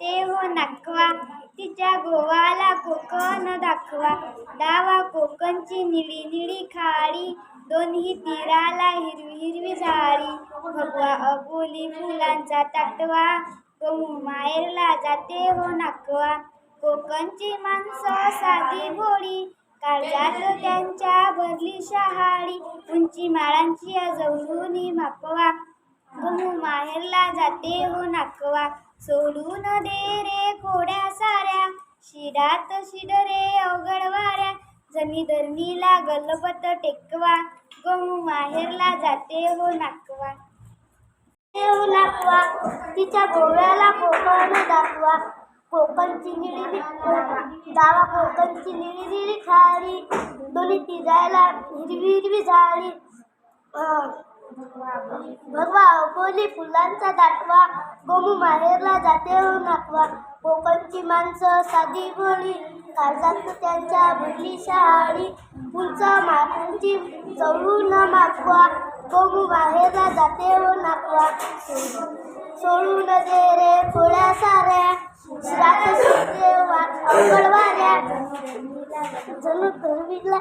ते हो नाकवा तिच्या गोवाला कोकण दाखवा. डावा कोकणची निळी निळी खाडी दोन्ही तीराला हिरवी हिरवी झाडी. भगवा अबोली फुलांचा ताटवा गहू माहेरला जाते हो नाकवा. कोकणची माणसं साधी भोळी काळजात त्यांच्या भरली शहाळी उंची माळांची जवळून मापवा. गहू माहेरला जाते हो नाकवा. सोडून दे रे कोड्या साऱ्या. शिडात शिड रे अवघड वाऱ्या. जमी धरणीला गलबत टेकवा. गहू माहेरला जाते हो नाकवा. हो नाकवा. तिच्या गोव्याला कोकण दाखवा. कोकणची निळी दावा कोकणची निळी निळी खाडी दोन्ही तिजायला हिरवी हिरवी झाडी. अं, भगवा अकोली फुलांचा दाटवा गोमू माहेरला जाते हो नाकवा. कोकणची माणसं साधी भोळी काळजात त्यांच्या भरली शहाळी उंच माठांची न मागवा गोमू माहेरला जाते हो नाकवा. सोडून दे रे खोड्या साऱ्या रात सुटते वाट अवघड वाऱ्या. जणू तरविला